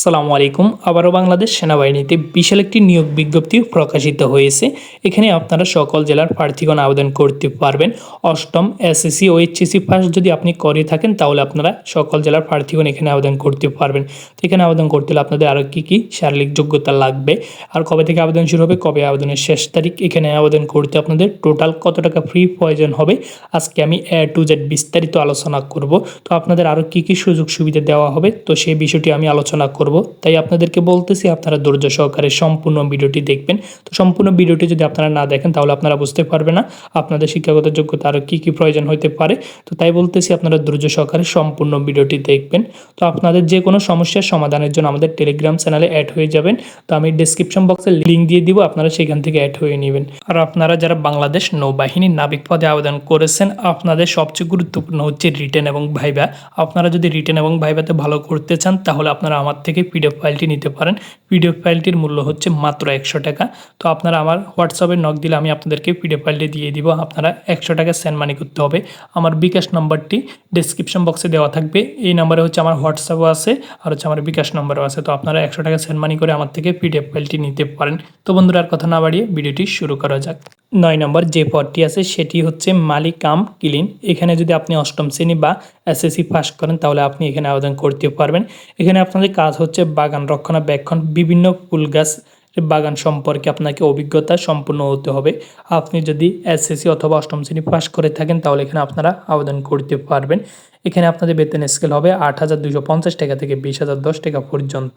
আসসালামু আলাইকুম। আবারও বাংলাদেশ সেনাবাহিনীতে বিশাল একটি নিয়োগ বিজ্ঞপ্তি প্রকাশিত হয়েছে। এখানে আপনারা সকল জেলার প্রার্থীগণ আবেদন করতে পারবেন। অষ্টম এসএসসি ও এইচএসসি পাস যদি আপনি করে থাকেন, তাহলে আপনারা সকল জেলার প্রার্থীগণ এখানে আবেদন করতে পারবেন। তো এখানে আবেদন করতে হলে আপনাদের আরও কী কী শারীরিক যোগ্যতা লাগবে? আর কবে থেকে আবেদন শুরু হবে? কবে আবেদনের শেষ তারিখ? এখানে আবেদন করতে আপনাদের টোটাল কত টাকা ফ্রি প্রয়োজন হবে? আজকে আমি এ টু জেড বিস্তারিত আলোচনা করব। তো আপনাদের আরও কী কী সুযোগ সুবিধা দেওয়া হবে? তো সেই বিষয়টি আমি আলোচনা করব। তাই আপনাদেরকে বলতেছি, আপনারা ধৈর্য সহকারে সম্পূর্ণ ভিডিওটি দেখবেন। তো সম্পূর্ণ ভিডিওটি যদি আপনারা না দেখেন, তাহলে আপনারা বুঝতে পারবেন না আপনাদের শিক্ষাগত যোগ্যতা আরও কী কী প্রয়োজন হতে পারে। তো তাই বলতেছি, আপনারা ধৈর্য সহকারে সম্পূর্ণ ভিডিওটি দেখবেন। তো আপনাদের যে কোনো সমস্যার সমাধানের জন্য আমাদের টেলিগ্রাম চ্যানেলে অ্যাড হয়ে যাবেন। তো আমি ডিসক্রিপশন বক্সে লিঙ্ক দিয়ে দিব, আপনারা সেখান থেকে অ্যাড হয়ে নেবেন। আর আপনারা যারা বাংলাদেশ নৌবাহিনীর নাবিক পদে আবেদন করেছেন, আপনাদের সবচেয়ে গুরুত্বপূর্ণ হচ্ছে রিটেন এবং ভাইবা আপনারা যদি রিটেন এবং ভাইবাতে ভালো করতে চান, তাহলে আপনারা আমার থেকে পিডিএফ ফাইলটি নিতে পারেন। পিডিএফ ফাইলটির মূল্য হচ্ছে মাত্র একশো টাকা। তো আপনারা আমার হোয়াটসঅ্যাপে নক দিলে আমি আপনাদেরকে পিডিএফ ফাইলটি দিয়ে দিব। আপনারা একশো টাকা সেন্ড মানি করতে হবে। আমার বিকাশ নম্বরটি ডিসক্রিপশন বক্সে দেওয়া থাকবে। এই নাম্বারে হচ্ছে আমার হোয়াটসঅ্যাপও আছে আর হচ্ছে আমার বিকাশ নম্বরও আছে। তো আপনারা একশো টাকা সেন্ড মানি করে আমার থেকে পিডিএফ ফাইলটি নিতে পারেন। তো বন্ধুরা, আর কথা না বাড়িয়ে ভিডিওটি শুরু করা যাক। নয় নম্বর যে পদটি আছে সেটি হচ্ছে মালিক কাম ক্লিন। এখানে যদি আপনি অষ্টম শ্রেণি বা এসএসসি পাস করেন, তাহলে আপনি এখানে আবেদন করতে পারবেন। এখানে আপনাদের কাজ হচ্ছে বাগান রক্ষণাবেক্ষণ, বিভিন্ন ফুল গাছ বাগান সম্পর্কে আপনাকে অভিজ্ঞতা সম্পূর্ণ হতে হবে। আপনি যদি এসএসসি অথবা অষ্টম শ্রেণি পাস করে থাকেন, তাহলে এখানে আপনারা আবেদন করতে পারবেন। এখানে আপনাদের বেতন স্কেল হবে আট হাজার দুশো পঞ্চাশ টাকা থেকে বিশ হাজার দশ টাকা পর্যন্ত।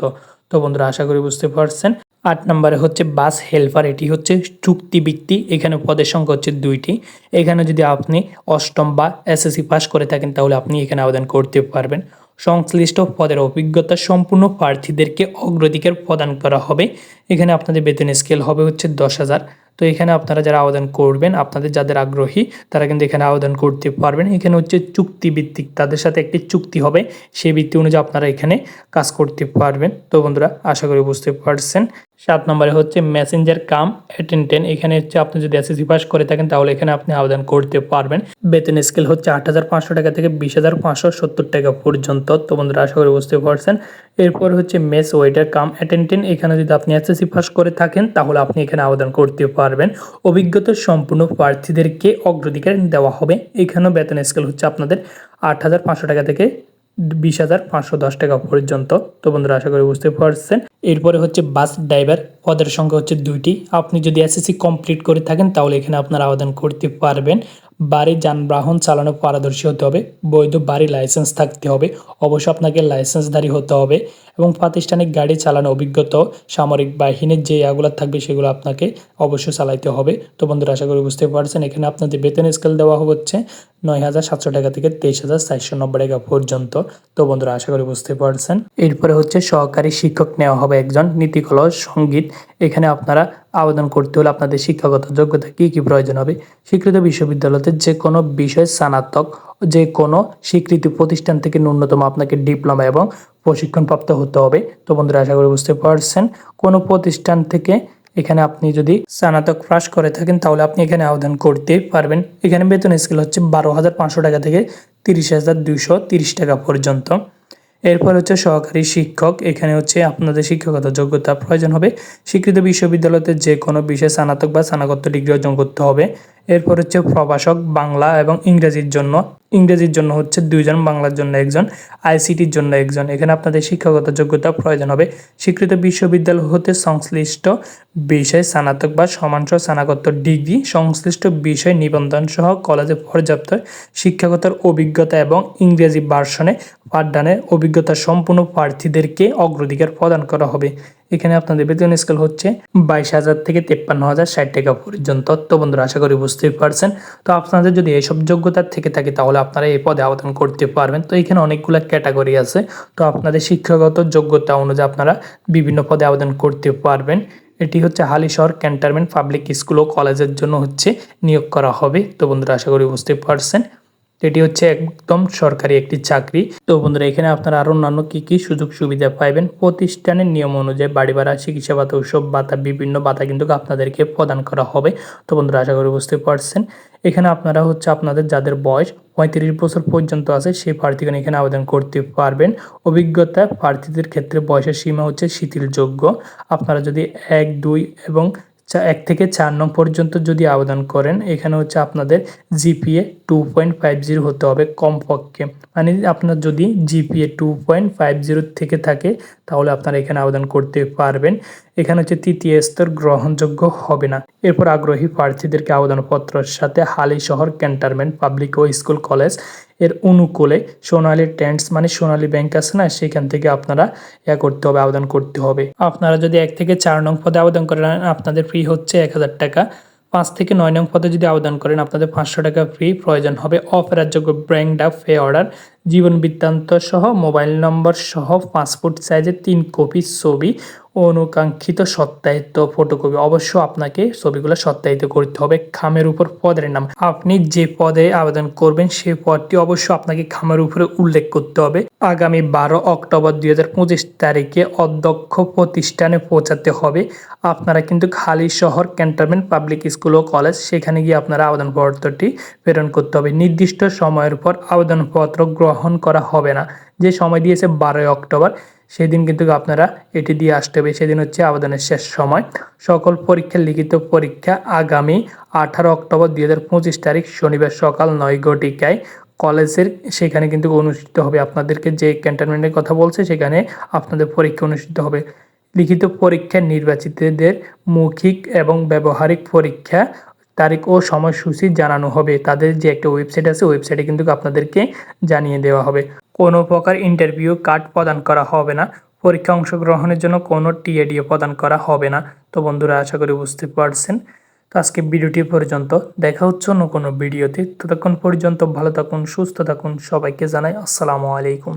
তো বন্ধুরা, আশা করি বুঝতে পারছেন। আট নম্বরে হচ্ছে বাস হেল্পার, এটি হচ্ছে চুক্তিভিত্তি এখানে পদের সংখ্যা হচ্ছে দুইটি। এখানে যদি আপনি অষ্টম বা এসএসসি পাস করে থাকেন, তাহলে আপনি এখানে আবেদন করতে পারবেন। সংশ্লিষ্ট পদের অভিজ্ঞতা সম্পূর্ণ প্রার্থীদেরকে অগ্রাধিকার প্রদান করা হবে। এখানে আপনাদের বেতন স্কেল হবে হচ্ছে দশ হাজার। তো এখানে আপনারা যারা আবেদন করবেন, আপনাদের যাদের আগ্রহী, তারা কিন্তু এখানে আবেদন করতে পারবেন। এখানে হচ্ছে চুক্তিভিত্তিক, তাদের সাথে একটি চুক্তি হবে। সেই ভিত্তি অনুযায়ী আপনারা এখানে কাজ করতে পারবেন। তো বন্ধুরা, আশা করি বুঝতে পারছেন। সাত নম্বরে হচ্ছে মেসেঞ্জার কাম অ্যাটেন্ডেন্ট এখানে হচ্ছে আপনি যদি এসএসসি পাস করে থাকেন, তাহলে এখানে আপনি আবেদন করতে পারবেন। বেতন স্কেল হচ্ছে আট হাজার পাঁচশো টাকা থেকে বিশ হাজার পাঁচশো সত্তর টাকা পর্যন্ত। তো বন্ধুরা, আশা করি বুঝতে পারছেন। এরপর হচ্ছে মেস ওয়েটার কাম অ্যাটেন্ডেন্ট এখানে যদি আপনি এসএসসি পাস করে থাকেন, তাহলে আপনি এখানে আবেদন করতে পারবেন। অভিজ্ঞতা সম্পূর্ণ প্রার্থীদেরকে অগ্রাধিকার দেওয়া হবে। এখানেও বেতন স্কেল হচ্ছে আপনাদের আট হাজার পাঁচশো টাকা থেকে বিশ হাজার পাঁচশো দশ টাকা পর্যন্ত। তো বন্ধুরা, আশা করি বুঝতে পারছেন। এরপরে হচ্ছে বাস ড্রাইভার, পদের সংখ্যা হচ্ছে দুইটি। আপনি যদি এসএসসি কমপ্লিট করে থাকেন, তাহলে এখানে আপনারা আবেদন করতে পারবেন। বাড়ি যানবাহন চালানো পারদর্শী হতে হবে, বৈধ বাড়ি লাইসেন্স থাকতে হবে, অবশ্য আপনাকে লাইসেন্সধারী হতে হবে এবং প্রাতিষ্ঠানিক গাড়ি চালানো অভিজ্ঞতা, সামরিক বাহিনীর যে ইয়াগুলো থাকবে সেগুলো আপনাকে অবশ্যই চালাইতে হবে। তো বন্ধুরা, আশা করি বুঝতে পারছেন, এখানে আপনাদের বেতন স্কেল দেওয়া হচ্ছে নয় হাজার সাতশো টাকা থেকে তেইশ হাজার চারশো নব্বই টাকা পর্যন্ত। তো বন্ধুরা, আশা করি বুঝতে পারছেন। এরপরে হচ্ছে সহকারী শিক্ষক নেওয়া হবে। একজন নীতিকলা সংগীত এখানে আপনারা আবেদন করতে হলে আপনাদের শিক্ষাগত যোগ্যতা কী কী প্রয়োজন হবে? স্বীকৃত বিশ্ববিদ্যালয়তে যে কোনো বিষয় স্নাতক যে কোনো স্বীকৃতি প্রতিষ্ঠান থেকে ন্যূনতম আপনাকে ডিপ্লোমা এবং প্রশিক্ষণপ্রাপ্ত হতে হবে। তো বন্ধুরা, আশা করি বুঝতে পারছেন। কোনো প্রতিষ্ঠান থেকে এখানে আপনি যদি স্নাতক পাশ করে থাকেন, তাহলে আপনি এখানে আবেদন করতে পারবেন। এখানে বেতন স্কেল হচ্ছে বারো হাজার পাঁচশো টাকা থেকে তিরিশ হাজার দুইশো তিরিশ টাকা পর্যন্ত। এরপর হচ্ছে সহকারী শিক্ষক। এখানে হচ্ছে আপনাদের শিক্ষকতা যোগ্যতা প্রয়োজন হবে। স্বীকৃত বিশ্ববিদ্যালয়তে যে কোনো বিষয়ে স্নাতক বা স্নাতকোত্তর ডিগ্রি অর্জন করতে হবে। এরপর হচ্ছে প্রভাষক বাংলা এবং ইংরেজির জন্য। ইংরেজির জন্য হচ্ছে দুইজন, বাংলার জন্য একজন, আইসিটির জন্য একজন। এখানে আপনাদের শিক্ষাগত যোগ্যতা প্রয়োজন হবে। স্বীকৃত বিশ্ববিদ্যালয় হতে সংশ্লিষ্ট বিষয় স্নাতক বা সমানসহ স্নাতকোত্তর ডিগ্রি, সংশ্লিষ্ট বিষয় নিবন্ধন সহ কলেজে পর্যাপ্ত শিক্ষাগতার অভিজ্ঞতা এবং ইংরেজি ভার্সনে পাঠদানের অভিজ্ঞতা সম্পূর্ণ প্রার্থীদেরকে অগ্রাধিকার প্রদান করা হবে। এখানে আপনাদের বেতন স্কেল হচ্ছে বাইশ হাজার থেকে তেপ্পান্ন হাজার ষাট টাকা পর্যন্ত। তো বন্ধুরা, আশা করি বুঝতেই পারছেন। তো আপনাদের যদি এইসব যোগ্যতার থেকে থাকে, তাহলে আপনারা এই পদে আবেদন করতে পারবেন। তো এখানে অনেকগুলো ক্যাটাগরি আছে। তো আপনাদের শিক্ষাগত যোগ্যতা অনুযায়ী আপনারা বিভিন্ন পদে আবেদন করতে পারবেন। এটি হচ্ছে হালিশহর ক্যান্টারমেন্ট পাবলিক স্কুল ও কলেজের জন্য হচ্ছে নিয়োগ করা হবে। তো বন্ধুরা, আশা করি বুঝতে পারছেন। যেটি হচ্ছে একদম সরকারি একটি চাকরি। তো বন্ধুরা, এখানে আপনারা আরও অন্যান্য কি কি সুযোগ সুবিধা পাইবেন? প্রতিষ্ঠানের নিয়ম অনুযায়ী বাড়ি ভাড়া, চিকিৎসা ভাতা উৎসব ভাতা, বিভিন্ন ভাতা কিন্তু আপনাদেরকে প্রদান করা হবে। তো বন্ধুরা, আশা করি বুঝতে পারছেন। এখানে আপনারা হচ্ছে আপনাদের যাদের বয়স পঁয়ত্রিশ বছর পর্যন্ত আছে, সেই প্রার্থীগণ এখানে আবেদন করতে পারবেন। অভিজ্ঞতা প্রার্থীদের ক্ষেত্রে বয়সের সীমা হচ্ছে শিথিলযোগ্য। আপনারা যদি এক, দুই এবং এক থেকে চার নং পর্যন্ত যদি আবেদন করেন, এখানে হচ্ছে আপনাদের GPA two point five zero হতে হবে কমপক্ষে। মানে আপনার যদি GPA two point five zero থেকে থাকে, তাহলে আপনারা এখানে আবেদন করতে পারবেন। এখানে হচ্ছে তৃতীয় স্তর গ্রহণযোগ্য হবে না। এরপর আগ্রহী প্রার্থীদেরকে আবেদনপত্রের সাথে হালি শহর ক্যান্টনমেন্ট, পাবলিক ও স্কুল কলেজের অনুকূলে সোনালী টেন্টস মানে সোনালী ব্যাংক আছে না, সেখান থেকে আপনারা ইয়া করতে হবে, আবেদন করতে হবে। আপনারা যদি এক থেকে চার নং পদে আবেদন করেন, আপনাদের ফ্রি হচ্ছে এক হাজার টাকা। পাঁচ থেকে নয় নং পদে যদি আবেদন করেন, আপনাদের পাঁচশো টাকা ফ্রি প্রয়োজন হবে। অফেরারযোগ্য ব্র্যাঙ্ক আপ ফে অর্ডার, জীবন বৃত্তান্ত সহ, মোবাইল নম্বর সহ, পাসপোর্ট সাইজের তিন কপি ছবি অনুকাঙ্ক্ষিত সত্যায়িত ফটোকপি অবশ্য আপনাকে ছবিগুলো সত্যায়িত করতে হবে খামের উপর পদের নাম। আপনি যে পদে আবেদন করবেন সেই পদটি অবশ্য আপনাকে খামের উপরে উল্লেখ করতে হবে। আগামী বারো অক্টোবর দুই হাজার পঁচিশ তারিখে অধ্যক্ষ প্রতিষ্ঠানে পৌঁছাতে হবে। আপনারা কিন্তু Halishahar cantonment public school ও কলেজ, সেখানে গিয়ে আপনারা আবেদনপত্রটি প্রেরণ করতে হবে। নির্দিষ্ট সময়ের পর আবেদনপত্র গ্রহণ করা হবে না। যে সময় দিয়েছে বারোই অক্টোবর সেদিন কিন্তু আপনারা এটি দিয়ে আসতে হবে। সেদিন হচ্ছে আবেদনের শেষ সময়। সকল পরীক্ষার লিখিত পরীক্ষা আগামী আঠারো অক্টোবর দুই হাজার পঁচিশ তারিখ শনিবার সকাল নয় ঘটিকায় কলেজের সেখানে কিন্তু অনুষ্ঠিত হবে। আপনাদেরকে যে ক্যান্টনমেন্টের কথা বলছে, সেখানে আপনাদের পরীক্ষা অনুষ্ঠিত হবে। লিখিত পরীক্ষায় নির্বাচিতদের মৌখিক এবং ব্যবহারিক পরীক্ষা তারিখ ও সময়সূচি জানানো হবে। তাদের যে একটা ওয়েবসাইট আছে ওয়েবসাইটে কিন্তু আপনাদেরকে জানিয়ে দেওয়া হবে। কোনো প্রকার ইন্টারভিউ কার্ড প্রদান করা হবে না। পরীক্ষা অংশগ্রহণের জন্য কোনো টিএডিও প্রদান করা হবে না। তো বন্ধুরা, আশা করি বুঝতে পারছেন। তো আজকে ভিডিওটি পর্যন্ত। দেখা হচ্ছে অন্য কোনো ভিডিওতে। ততক্ষণ পর্যন্ত ভালো থাকুন, সুস্থ থাকুন। সবাইকে জানাই আসসালামু আলাইকুম।